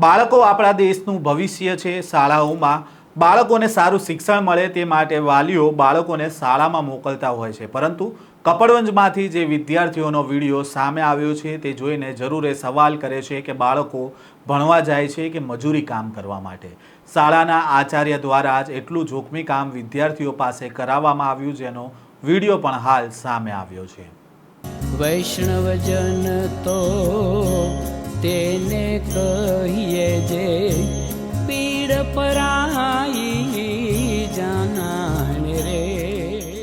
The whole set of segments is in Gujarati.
બાળકો આપણા દેશનું ભવિષ્ય છે શાળાઓમાં. બાળકોને સારું શિક્ષણ મળે તે માટે વાલીઓ બાળકોને શાળામાં મોકલતા હોય છે. પરંતુ કપડવંજમાંથી જે વિદ્યાર્થીઓનો વીડિયો સામે આવ્યો છે તે જોઈને જરૂર એ સવાલ કરે છે કે બાળકો ભણવા જાય છે કે મજૂરી કામ કરવા માટે? શાળાના આચાર્ય દ્વારા જ એટલું જોખમી કામ વિદ્યાર્થીઓ પાસે કરાવવામાં આવ્યું જેનો વીડિયો પણ હાલ સામે આવ્યો છે. વૈષ્ણવજન તો તેને કહીએ જે પીડ પરાઈ જાનાને રે.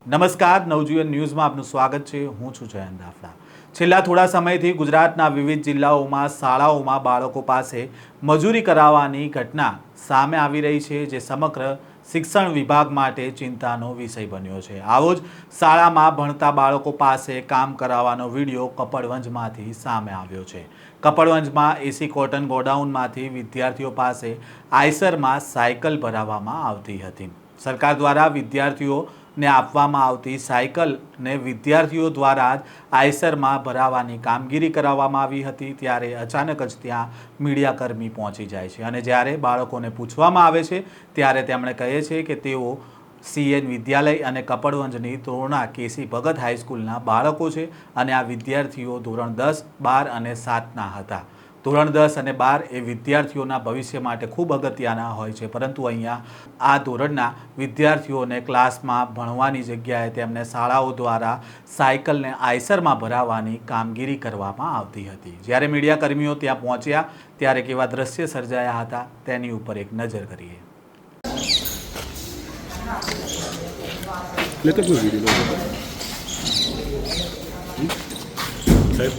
નમસ્કાર, નવજીવન ન્યૂઝમાં આપનું સ્વાગત છે. હું છું જયંત દાફડા છેલ્લા થોડા સમયથી ગુજરાતના વિવિધ જિલ્લાઓમાં, શાળાઓમાં બાળકો પાસે મજૂરી કરાવવાની ઘટના સામે આવી રહી છે, જે સમગ્ર શિક્ષણ વિભાગ માટે ચિંતાનો વિષય બન્યો છે. આવો જ શાળામાં ભણતા બાળકો પાસે કામ કરાવવાનો વીડિયો કપડવંજમાંથી સામે આવ્યો છે. કપડવંજમાં એસી કોટન ગોડાઉનમાંથી વિદ્યાર્થીઓ પાસે આઈસરમાં સાયકલ ભરાવવામાં આવતી હતી. સરકાર દ્વારા વિદ્યાર્થીઓને આપવામાં આવતી સાયકલને વિદ્યાર્થીઓ દ્વારા જ આયસરમાં ભરાવાની કામગીરી કરાવવામાં આવી હતી, ત્યારે અચાનક જ ત્યાં મીડિયાકર્મી પહોંચી જાય છે. અને જ્યારે બાળકોને પૂછવામાં આવે છે, ત્યારે તેમણે કહે છે કે તેઓ સીએન વિદ્યાલય અને કપડવંજની તોરણા કેસી ભગત હાઈસ્કૂલના બાળકો છે અને આ વિદ્યાર્થીઓ ધોરણ દસ, બાર અને સાતના હતા. ધોરણ દસ અને બાર એ વિદ્યાર્થીઓના ભવિષ્ય માટે ખૂબ અગત્યના હોય છે. પરંતુ અહીંયા આ ધોરણના વિદ્યાર્થીઓને ક્લાસમાં ભણવાની જગ્યાએ તેમને શાળાઓ દ્વારા સાયકલને આઈસરમાં ભરાવવાની કામગીરી કરવામાં આવતી હતી. જ્યારે મીડિયાકર્મીઓ ત્યાં પહોંચ્યા ત્યારે કેવા દ્રશ્ય સર્જાયા હતા. તેની ઉપર એક નજર કરીએ. સાહેબ.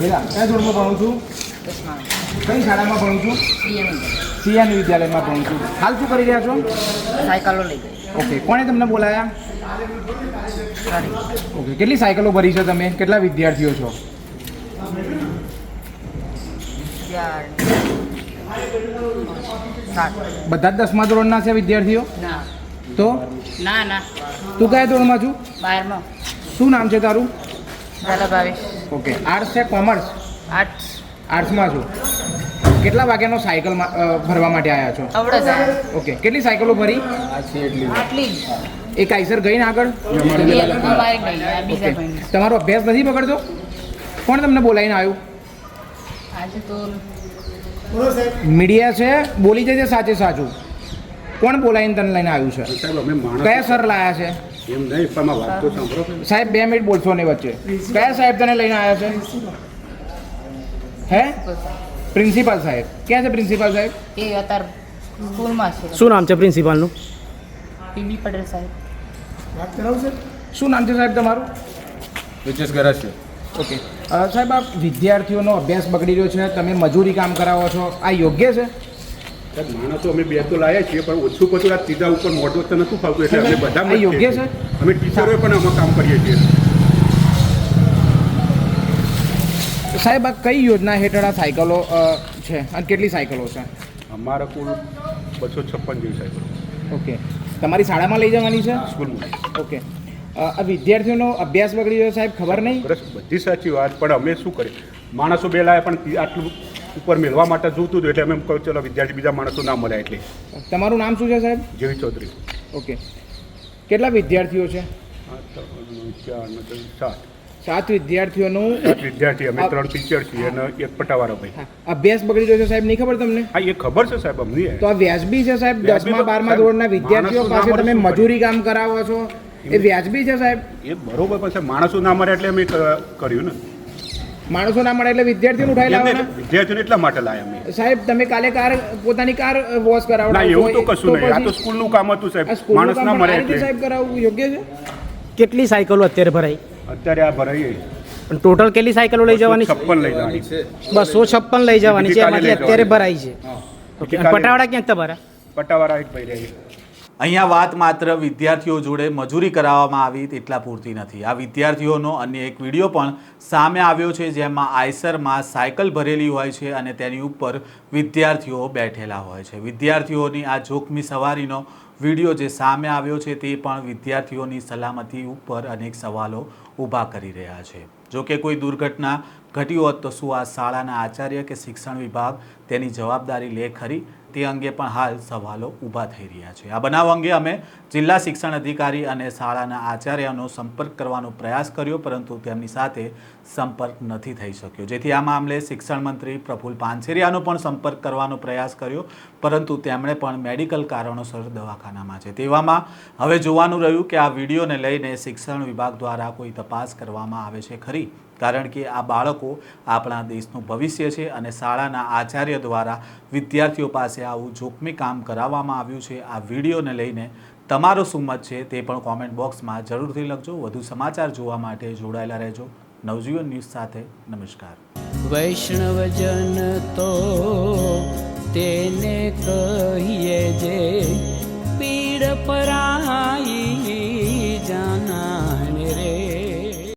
કયા ધોરણમાં ભણું છું? કઈ શાળામાં ભણું છું? સિયાની વિદ્યાલયમાં ભણું છું. હાલ શું કરી રહ્યા છો? સાયકલો લઈ ઓકે કોણે તમને બોલાયા? ઓકે કેટલી સાયકલો ભરી છે તમે? કેટલા વિદ્યાર્થીઓ છો? બધા દસમા ધોરણના છે વિદ્યાર્થીઓ? તો? ના ના. તું કયા ધોરણમાં છું? બારમાં. શું નામ છે તારું? ઓકે આર્ટ્સ છે કોમર્સ? આર્ટ્સ. આર્ટ્સમાં છું. કેટલા વાગ્યાનો સાયકલ ભરવા માટે આવ્યા છો? ઓકે કેટલી સાયકલો ભરી? એ આઈસર ગઈ ને આગળ તમારો અભ્યાસ નથી બગડતો? કોણ તમને બોલાવીને આવ્યું? મીડિયા છે બોલી જજે સાચે સાચું. કોણ બોલાવીને તને લઈને આવ્યું છે? કયા સર લાયા છે? એમ નહીં પણ મારી વાત તો સાંભળો. સાહેબ બે મિનિટ બોલશો ને વચ્ચે. કયા સાહેબ તને લઈને આવ્યા છે? હે? પ્રિન્સિપાલ સાહેબ. ક્યાં છે પ્રિન્સિપાલ સાહેબ? એ અત્યારે સ્કૂલમાં છે. શું નામ છે પ્રિન્સિપાલનું? પીબી પટેલ સાહેબ. શું નામ છે સાહેબ તમારું? વિચેશ છે ઓકે. સાહેબ આ વિદ્યાર્થીઓનો અભ્યાસ બગડી રહ્યો છે તમે મજૂરી કામ કરાવો છો. આ યોગ્ય છે? સાહેબ માણસો અમે બે તો લાયા છીએ પણ ઓછું પછી આ સીધા ઉપર મોઢું તો નથી ફાવતું એટલે અમે બધા યોગ્ય છે? અમે ટીચરોએ પણ આમાં કામ કરીએ છીએ. સાહેબ આ કઈ યોજના હેઠળ આ સાયકલો છે? અને કેટલી સાયકલો છે? અમારા કુલ બસો છપ્પન જેવી સાયકલો. ઓકે. તમારી શાળામાં લઈ જવાની છે? સ્કૂલમાં ઓકે. આ વિદ્યાર્થીઓનો અભ્યાસ બગડી ગયો સાહેબ ખબર નહીં? બસ બધી સાચી વાત પણ અમે શું કરીએ? માણસો બે લાયા પણ આટલું ઉપર મેળવા માટે જોતું હતું એટલે અમે કહ્યું ચલો વિદ્યાર્થી બીજા માણસો ના મળ્યા એટલે. તમારું નામ શું છે સાહેબ? જેવી ચૌધરી. ઓકે. કેટલા વિદ્યાર્થીઓ છે? ચાર સાત. સાત વિદ્યાર્થીઓનું સાત વિદ્યાર્થી અમે ત્રણ ટીચર છીએ અને એક પટાવાળો ભાઈ. અભ્યાસ બગડી રહ્યો છે સાહેબ નહીં ખબર તમને? હા એ ખબર છે સાહેબ અમને. તો આ વ્યાજબી છે સાહેબ દસમા બારમા ધોરણના વિદ્યાર્થીઓ પાસે તમે મજૂરી કામ કરાવો છો? એ વ્યાજબી છે સાહેબ? એ બરોબર પણ સાહેબ માણસો ના મળે એટલે અમે કર્યું ને. માણસો ના મળે એટલે વિદ્યાર્થીઓને ઉઠાઈ લાવવાના? વિદ્યાર્થીઓને એટલા માટે લાયા અમે. સાહેબ તમે કાલે કાર પોતાની કાર વોશ કરાવો ના એવું તો કશું નહીં. આ તો સ્કૂલનું કામ હતું સાહેબ. માણસ ના મળે એટલે. સાહેબ કરાવવું યોગ્ય છે? કેટલી સાયકલો અત્યારે ભરાઈ? અત્યારે આ ભરાઈએ પણ ટોટલ કેટલી સાયકલો લઈ જવાની છે? છપ્પન લઈ જવાની. છે બસો છપ્પન લઈ જવાની છે એમાંથી અત્યારે ભરાઈ છે. ક્યાંક પટાવાળા ક્યાં તમારા પટાવાળા એક ભાઈ રહે અહીંયા વાત માત્ર વિદ્યાર્થીઓ જોડે મજૂરી કરાવવામાં આવી તેટલા પૂરતી નથી. આ વિદ્યાર્થીઓનો અન્ય એક વીડિયો પણ સામે આવ્યો છે, જેમાં આયસરમાં સાયકલ ભરેલી હોય છે અને તેની ઉપર વિદ્યાર્થીઓ બેઠેલા હોય છે. વિદ્યાર્થીઓની આ જોખમી સવારીનો વીડિયો જે સામે આવ્યો છે તે પણ વિદ્યાર્થીઓની સલામતી ઉપર અનેક સવાલો ઊભા કરી રહ્યા છે. જો કે કોઈ દુર્ઘટના ઘટ્યું હોત તો શું આ શાળાના આચાર્ય કે શિક્ષણ વિભાગ તેની જવાબદારી લે ખરી? તે અંગે પણ હાલ સવાલો ઊભા થઈ રહ્યા છે. આ બનાવ અંગે અમે જિલ્લા શિક્ષણ અધિકારી અને શાળાના આચાર્યનો સંપર્ક કરવાનો પ્રયાસ કર્યો, પરંતુ તેમની સાથે સંપર્ક નથી થઈ શક્યો. જેથી આ મામલે શિક્ષણ મંત્રી પ્રફુલ પાનસેરિયાનો પણ સંપર્ક કરવાનો પ્રયાસ કર્યો, પરંતુ તેમણે પણ મેડિકલ કારણોસર દવાખાનામાં છે. તેવામાં હવે જોવાનું રહ્યું કે આ વિડીયોને લઈને શિક્ષણ વિભાગ દ્વારા કોઈ તપાસ કરવામાં આવે છે ખરી? કારણ કે આ બાળકો આપણા દેશનું ભવિષ્ય છે અને શાળાના આચાર્ય દ્વારા વિદ્યાર્થીઓ પાસે આવું જોખમી કામ કરાવવામાં આવ્યું છે. આ વિડીયોને લઈને તમારો શું મત છે તે પણ કોમેન્ટ બોક્સમાં જરૂરથી લખજો. વધુ સમાચાર જોવા માટે જોડાયેલા રહેજો. નવજીવન ન્યૂઝ સાથે નમસ્કાર. વૈષ્ણવજન તો તેને કહીએ જે પીડ પરાઈ